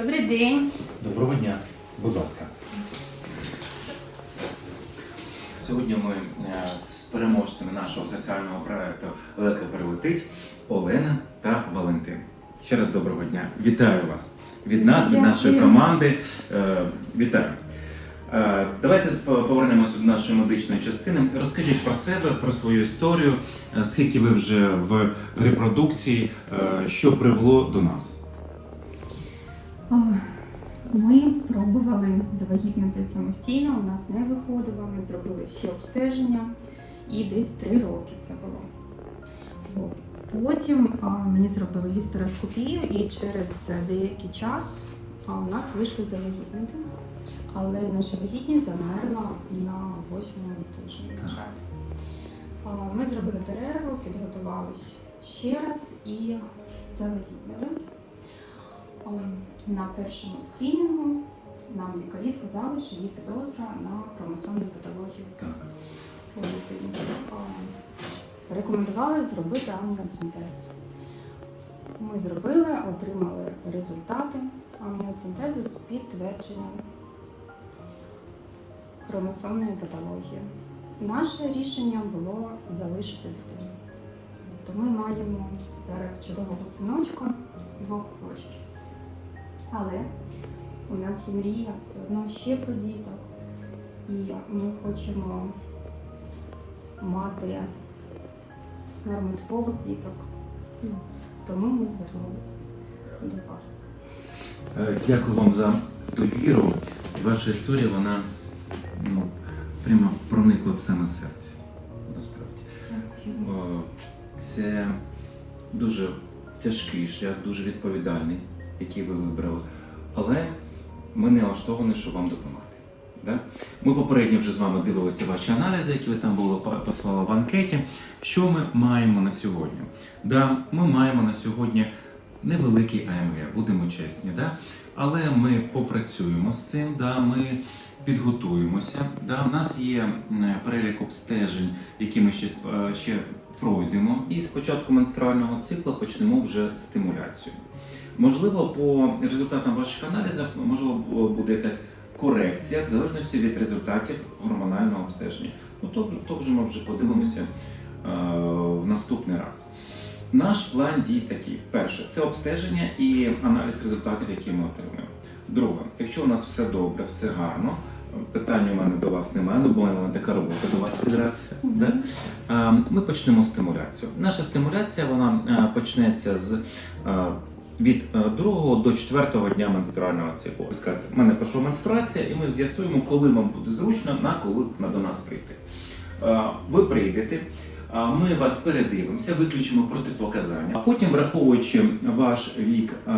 Добрий день. Доброго дня, будь ласка. Сьогодні ми е, з переможцями нашого соціального проекту Лека прилетить Олена та Валентин. Ще раз доброго дня. Вітаю вас від нас, від нашої команди. Е, Вітаю. Е, Давайте повернемося до нашої медичної частини. Розкажіть про себе, про свою історію, скільки ви вже в репродукції, що привело до нас. Ми пробували завагітнити самостійно, у нас не виходило. Ми зробили всі обстеження і десь три роки це було. Потім мені зробили гістероскопію і через деякий час у нас вийшли завагітнити. Але наша вагітність замерла на восьмому тижні, на жаль. Ми зробили перерву, підготувались ще раз і завагітнили. О, На першому скрінінгу нам лікарі сказали, що є підозра на хромосомну патологію. А, Рекомендували зробити амніоцентез. Ми зробили, отримали результати амніоцентезу з підтвердженням хромосомної патології. Наше рішення було залишити дитину. Тобто ми маємо зараз чудового синочка двох років. Але у нас є мрія все одно ще про діток. І ми хочемо мати нормотипових діток. Тому ми звернулися до вас. Е, Дякую вам за довіру. Ваша історія, вона ну, прямо проникла в саме серце. Насправді. Дякую. Це дуже тяжкий шлях, дуже відповідальний, який ви вибрали. Але ми не влаштовані, щоб вам допомогти. Да? Ми попередньо вже з вами дивилися ваші аналізи, які ви там були послали в анкеті. Що ми маємо на сьогодні? Да, ми маємо на сьогодні невеликий АМГ, будемо чесні. Да? Але ми попрацюємо з цим, да? ми підготуємося. Да? У нас є перелік обстежень, які ми ще, е, ще пройдемо. І з початку менструального циклу почнемо вже стимуляцію. Можливо, по результатам ваших аналізів можливо буде якась корекція в залежності від результатів гормонального обстеження. Ну то, то вже ми вже подивимося е, в наступний раз. Наш план дій такий: перше це обстеження і аналіз результатів, які ми отримуємо. Друге, якщо у нас все добре, все гарно. Питань у мене до вас немає, ну бо у мене така робота до вас підратися. Да? Е, Ми почнемо стимуляцію. Наша стимуляція вона е, почнеться з е, від е, другого до четвертого дня менструального циклу. Ви в мене пішла менструація, і ми з'ясуємо, коли вам буде зручно, на коли до нас прийти. Е, Ви прийдете. Ми вас передивимося, виключимо протипоказання. А потім, враховуючи ваш вік, е,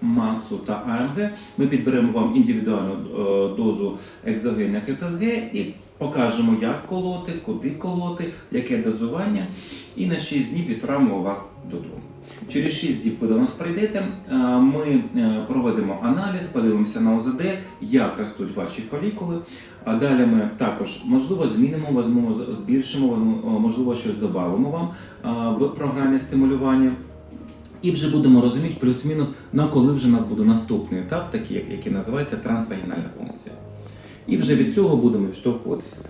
масу та АМГ, ми підберемо вам індивідуальну е, дозу екзогенних ФСГ і покажемо, як колоти, куди колоти, яке дозування, і на 6 днів відправимо вас додому. Через 6 діб ви до нас прийдете. е, Ми е, проведемо аналіз, подивимося на ОЗД, як ростуть ваші фолікули. А далі ми також можливо змінимо, візьмемо, збільшимо, можливо, щось додамо вам в програмі стимулювання. І вже будемо розуміти плюс-мінус, на коли вже у нас буде наступний етап, такий, який називається трансвагінальна функція. І вже від цього будемо відштовхуватися.